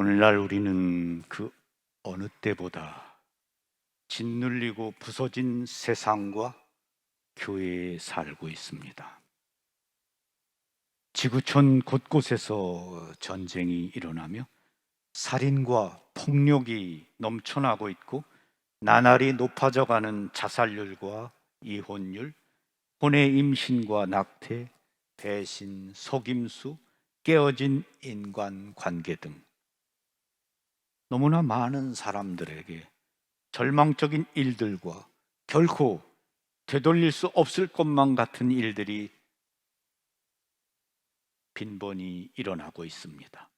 오늘날 우리는 그 어느 때보다 짓눌리고 부서진 세상과 교회에 살고 있습니다. 지구촌 곳곳에서 전쟁이 일어나며 살인과 폭력이 넘쳐나고 있고 나날이 높아져 가는 자살률과 이혼율, 혼의 임신과 낙태, 배신, 속임수, 깨어진 인간 관계 등 너무나 많은 사람들에게 절망적인 일들과 결코 되돌릴 수 없을 것만 같은 일들이 빈번히 일어나고 있습니다.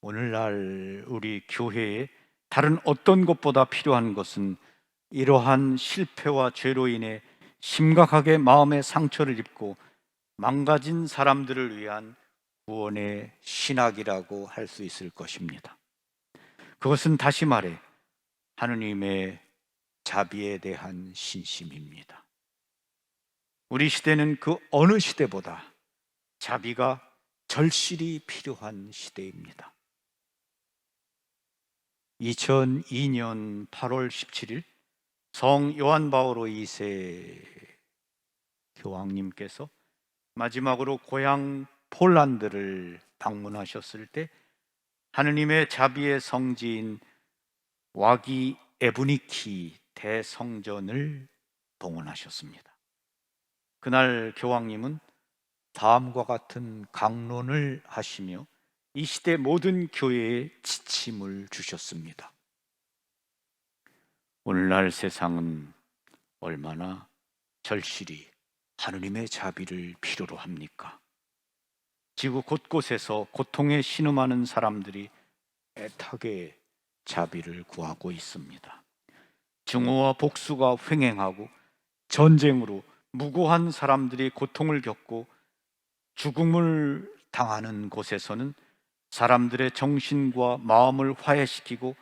오늘날 우리 교회에 다른 어떤 것보다 필요한 것은 이러한 실패와 죄로 인해 심각하게 마음의 상처를 입고 망가진 사람들을 위한 구원의 신학이라고 할 수 있을 것입니다. 그것은 다시 말해 하느님의 자비에 대한 신심입니다. 우리 시대는 그 어느 시대보다 자비가 절실히 필요한 시대입니다. 2002년 8월 17일 성 요한 바오로 2세 교황님께서 마지막으로 고향 폴란드를 방문하셨을 때 하느님의 자비의 성지인 와기 에브니키 대성전을 봉헌하셨습니다. 그날 교황님은 다음과 같은 강론을 하시며 이 시대 모든 교회에 지침을 주셨습니다. 오늘날 세상은 얼마나 절실히 하느님의 자비를 필요로 합니까? 지구 곳곳에서 고통에 신음하는 사람들이 애타게 자비를 구하고 있습니다. 증오와 복수가 횡행하고 전쟁으로 무고한 사람들이 고통을 겪고 죽음을 당하는 곳에서는 사람들의 정신과 마음을 화해시키고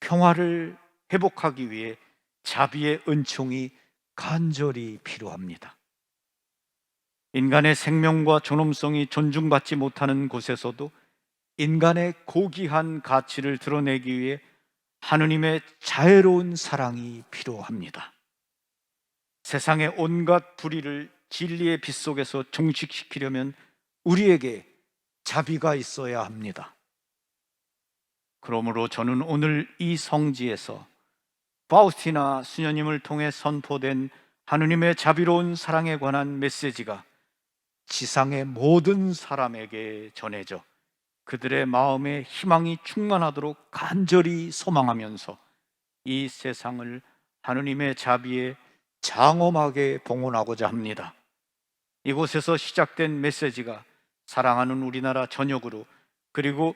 평화를 회복하기 위해 자비의 은총이 간절히 필요합니다. 인간의 생명과 존엄성이 존중받지 못하는 곳에서도 인간의 고귀한 가치를 드러내기 위해 하느님의 자애로운 사랑이 필요합니다. 세상의 온갖 불의를 진리의 빛 속에서 종식시키려면 우리에게 자비가 있어야 합니다. 그러므로 저는 오늘 이 성지에서 파우스티나 수녀님을 통해 선포된 하느님의 자비로운 사랑에 관한 메시지가 지상의 모든 사람에게 전해져 그들의 마음에 희망이 충만하도록 간절히 소망하면서 이 세상을 하느님의 자비에 장엄하게 봉헌하고자 합니다. 이곳에서 시작된 메시지가 사랑하는 우리나라 전역으로 그리고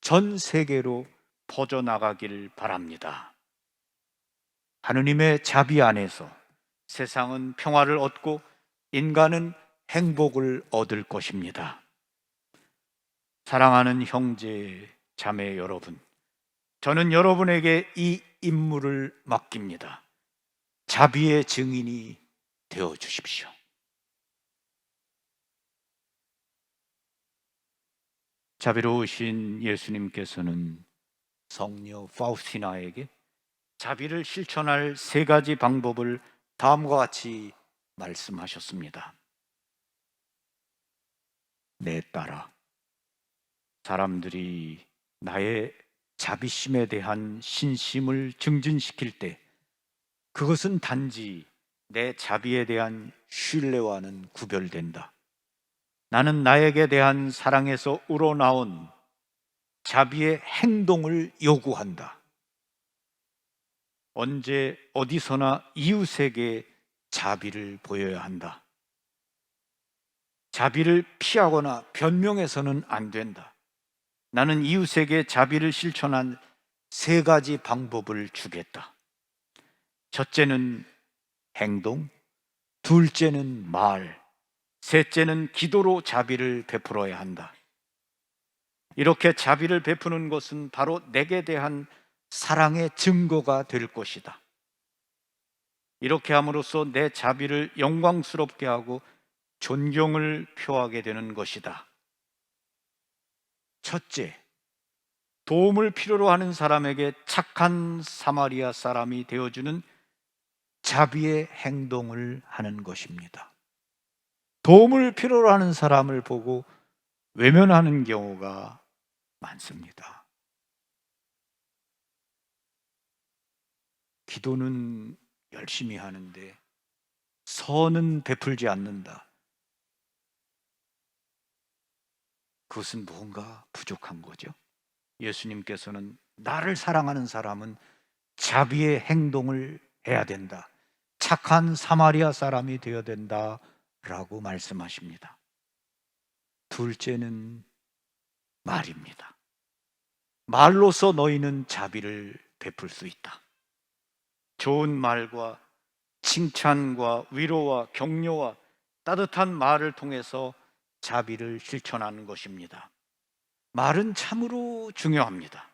전 세계로 퍼져나가길 바랍니다. 하느님의 자비 안에서 세상은 평화를 얻고 인간은 행복을 얻을 것입니다. 사랑하는 형제, 자매 여러분, 저는 여러분에게 이 임무를 맡깁니다. 자비의 증인이 되어 주십시오. 자비로우신 예수님께서는 성녀 파우스티나에게 자비를 실천할 세 가지 방법을 다음과 같이 말씀하셨습니다. 내 딸아, 사람들이 나의 자비심에 대한 신심을 증진시킬 때 그것은 단지 내 자비에 대한 신뢰와는 구별된다. 나는 나에게 대한 사랑에서 우러나온 자비의 행동을 요구한다. 언제 어디서나 이웃에게 자비를 보여야 한다. 자비를 피하거나 변명해서는 안 된다. 나는 이웃에게 자비를 실천한 세 가지 방법을 주겠다. 첫째는 행동, 둘째는 말, 셋째는 기도로 자비를 베풀어야 한다. 이렇게 자비를 베푸는 것은 바로 내게 대한 사랑의 증거가 될 것이다. 이렇게 함으로써 내 자비를 영광스럽게 하고 존경을 표하게 되는 것이다. 첫째, 도움을 필요로 하는 사람에게 착한 사마리아 사람이 되어주는 자비의 행동을 하는 것입니다. 도움을 필요로 하는 사람을 보고 외면하는 경우가 많습니다. 기도는 열심히 하는데 선은 베풀지 않는다. 그것은 뭔가 부족한 거죠. 예수님께서는 나를 사랑하는 사람은 자비의 행동을 해야 된다. 착한 사마리아 사람이 되어야 된다. 라고 말씀하십니다. 둘째는 말입니다. 말로서 너희는 자비를 베풀 수 있다. 좋은 말과 칭찬과 위로와 격려와 따뜻한 말을 통해서 자비를 실천하는 것입니다. 말은 참으로 중요합니다.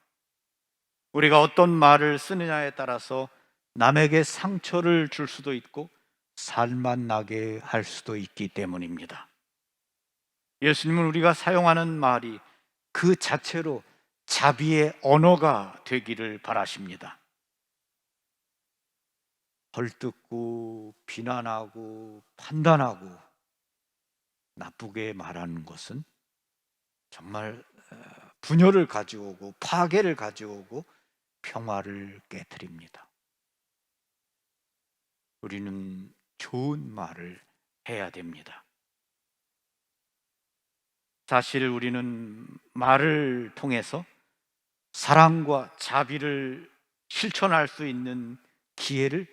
우리가 어떤 말을 쓰느냐에 따라서 남에게 상처를 줄 수도 있고 살만 나게 할 수도 있기 때문입니다. 예수님은 우리가 사용하는 말이 그 자체로 자비의 언어가 되기를 바라십니다. 헐뜯고 비난하고 판단하고 나쁘게 말하는 것은 정말 어, 분열을 가져오고 파괴를 가져오고 평화를 깨뜨립니다. 우리는 좋은 말을 해야 됩니다. 사실 우리는 말을 통해서 사랑과 자비를 실천할 수 있는 기회를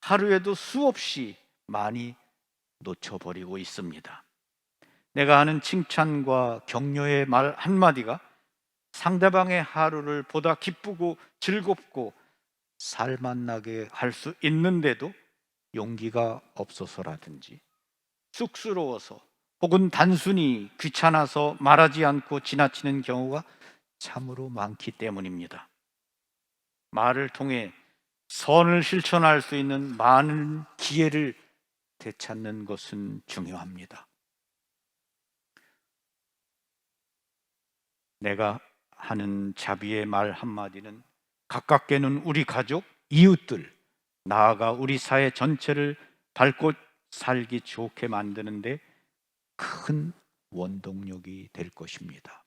하루에도 수없이 많이 놓쳐버리고 있습니다. 내가 하는 칭찬과 격려의 말 한마디가 상대방의 하루를 보다 기쁘고 즐겁고 살만나게 할 수 있는데도 용기가 없어서라든지 쑥스러워서 혹은 단순히 귀찮아서 말하지 않고 지나치는 경우가 참으로 많기 때문입니다. 말을 통해 선을 실천할 수 있는 많은 기회를 되찾는 것은 중요합니다. 내가 하는 자비의 말 한마디는 가깝게는 우리 가족, 이웃들, 나아가 우리 사회 전체를 밝고 살기 좋게 만드는데 큰 원동력이 될 것입니다.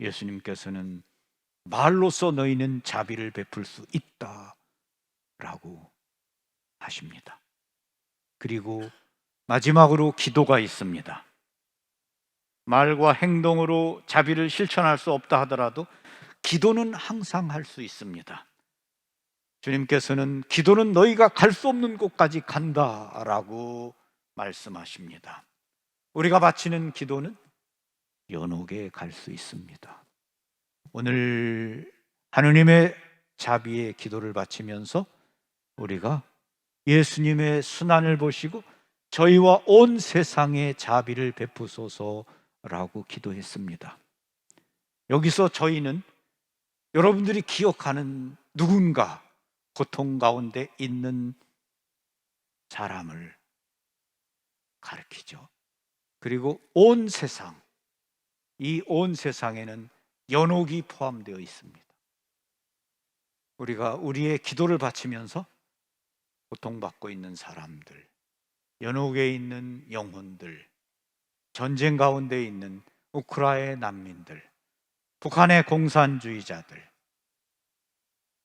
예수님께서는 말로써 너희는 자비를 베풀 수 있다. 라고 하십니다. 그리고 마지막으로 기도가 있습니다. 말과 행동으로 자비를 실천할 수 없다 하더라도 기도는 항상 할 수 있습니다. 주님께서는 기도는 너희가 갈 수 없는 곳까지 간다라고 말씀하십니다. 우리가 바치는 기도는 연옥에 갈 수 있습니다. 오늘 하느님의 자비의 기도를 바치면서 우리가 예수님의 순환을 보시고 저희와 온 세상에 자비를 베푸소서 라고 기도했습니다. 여기서 저희는 여러분들이 기억하는 누군가 고통 가운데 있는 사람을 가르치죠. 그리고 온 세상, 이 온 세상에는 연옥이 포함되어 있습니다. 우리가 우리의 기도를 바치면서 고통받고 있는 사람들, 연옥에 있는 영혼들, 전쟁 가운데 있는 우크라이나 난민들, 북한의 공산주의자들,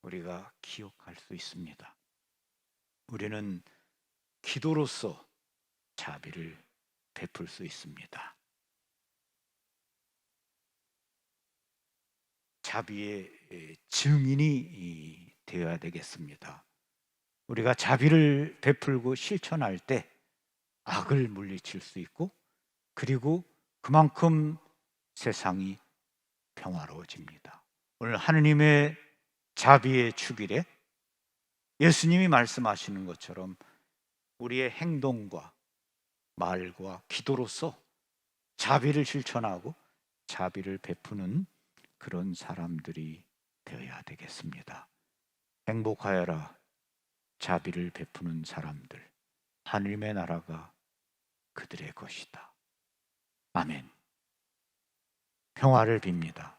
우리가 기억할 수 있습니다. 우리는 기도로서 자비를 베풀 수 있습니다. 자비의 증인이 되어야 되겠습니다. 우리가 자비를 베풀고 실천할 때 악을 물리칠 수 있고 그리고 그만큼 세상이 평화로워집니다. 오늘 하느님의 자비의 축일에 예수님이 말씀하시는 것처럼 우리의 행동과 말과 기도로서 자비를 실천하고 자비를 베푸는 그런 사람들이 되어야 되겠습니다. 행복하여라. 자비를 베푸는 사람들. 하늘의 나라가 그들의 것이다. 아멘. 평화를 빕니다.